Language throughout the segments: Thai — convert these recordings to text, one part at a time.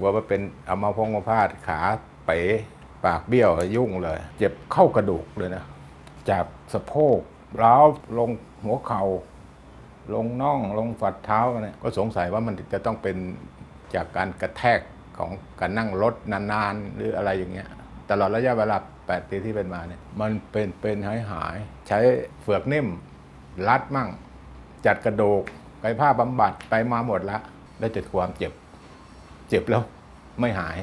ว่าเป็นอัมาพงมาพาดขาเป๋ปากเบี้ยวยุ่งเลย เจ็บเข้ากระดูกเลยนะ จากสะโพกร้าวลงหัวเข่า ลงน่องลงฝัดเท้าเนี่ยก็สงสัยว่ามันจะต้องเป็นจากการกระแทกของการนั่งรถนานๆ หรืออะไรอย่างเงี้ย ตลอดระยะเวลา 8 ปีที่เป็นมาเนี่ยมันเป็นเป็นหายหาย ใช้เฟือกนิ่ม รัดมั่ง จัดกระดูกกายภาพบำบัดไปมาหมดละได้แต่ความเจ็บ เจ็บแล้วไม่หาย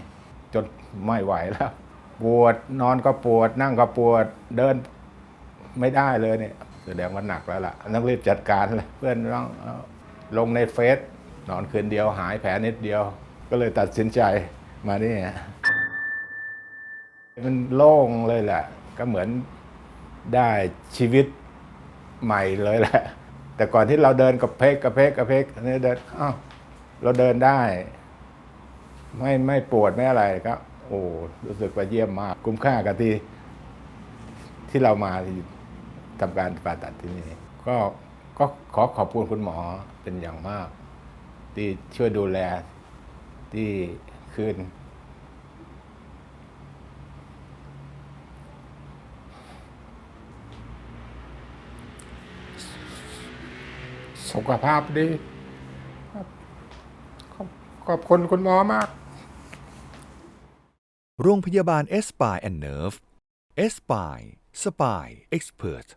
จนไม่ไหวแล้ว ปวดนอนก็ปวด นั่งก็ปวดเดินไม่ได้เลยเนี่ยแสดงว่าหนักแล้วล่ะต้องรีบจัดการเลยเพื่อนต้องลงในเฟซนอนคืนเดียวหายแผลนิดเดียว ก็เลยตัดสินใจมานี่มันโล่งเลยแหละ ก็เหมือนได้ชีวิตใหม่เลยแหละ แต่ก่อนที่เราเดินกับเพกกับเพกกับเพกเนี่ยเดินอ้าวเราเดินได้ ไม่ไม่ปวดไม่อะไรก็โอ้รู้สึกว่าเยี่ยมมาก คุ้มค่ากับที่ ที่เรามาทำการผ่าตัดที่นี่ก็ก็ขอขอบคุณคุณหมอเป็นอย่างมาก ที่ช่วยดูแลที่คืนสุขภาพดีขอบขอบคุณคุณหมอมาก โรงพยาบาลเอสปายแอนเนิร์ฟเอสปายสปายเอ็กซ์เพรส